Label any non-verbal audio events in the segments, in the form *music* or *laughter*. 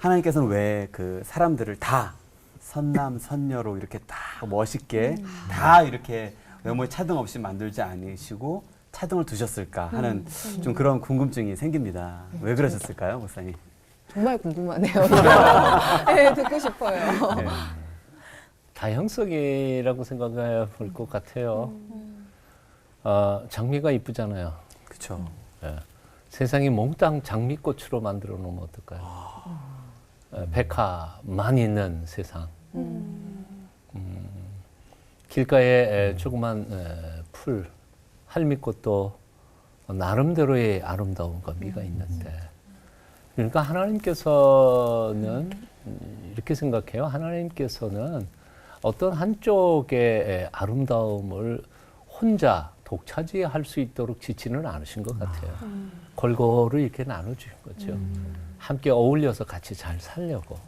하나님께서는 왜 그 사람들을 다 선남 선녀로 이렇게 다 멋있게 다 이렇게 외모에 차등 없이 만들지 않으시고 차등을 두셨을까 하는 좀 그런 궁금증이 생깁니다. 왜 그러셨을까요, 목사님? 정말 궁금하네요. *laughs* 네, 듣고 싶어요. 네. 다형성이라고 생각해 볼 것 같아요. 어, 장미가 이쁘잖아요. 그렇죠. 예. 세상이 몽땅 장미꽃으로 만들어 놓으면 어떨까요? 예, 백화만 있는 세상. 음, 길가에 에, 조그만 에, 풀, 할미꽃도 나름대로의 아름다움과 미가 있는데, 그러니까 하나님께서는 음, 이렇게 생각해요. 하나님께서는 어떤 한쪽의 에, 아름다움을 혼자 독차지할 수 있도록 지치는 않으신 것 같아요. 골고루 이렇게 나눠주신 거죠. 함께 어울려서 같이 잘 살려고.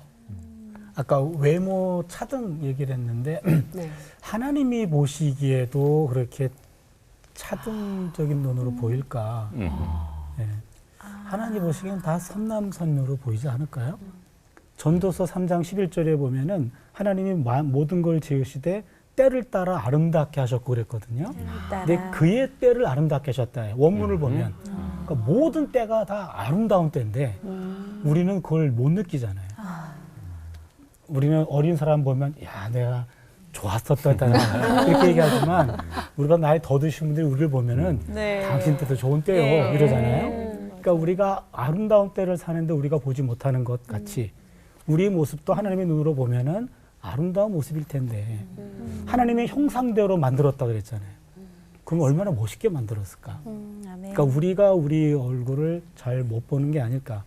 아까 외모 차등 얘기를 했는데 *clears throat* 네. 하나님이 보시기에도 그렇게 차등적인 눈으로 보일까? 음. 예. 하나님 보시기엔 다 선남선녀로 보이지 않을까요? 전도서 3장 11절에 보면은 하나님이 마- 모든 걸 지으시되 때를 따라 아름답게 하셨고 그랬거든요. 근데 그의 때를 아름답게 하셨다. 원문을 보면 그러니까 모든 때가 다 아름다운 때인데 우리는 그걸 못 느끼잖아요. 우리는 어린 사람 보면 야 내가 좋았었다 이렇게 얘기하지만 우리가 나이 더 드신 분들이 우리를 보면은 네. 당신 때도 좋은 때요 네. 이러잖아요. 그러니까 우리가 아름다운 때를 사는데 우리가 보지 못하는 것 같이 우리의 모습도 하나님의 눈으로 보면은 아름다운 모습일 텐데 하나님의 형상대로 만들었다 그랬잖아요. 그럼 얼마나 멋있게 만들었을까? 음. 그러니까 우리가 우리 얼굴을 잘 못 보는 게 아닐까.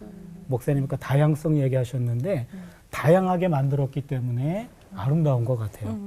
목사님 아까 다양성 얘기하셨는데 다양하게 만들었기 때문에 아름다운 것 같아요.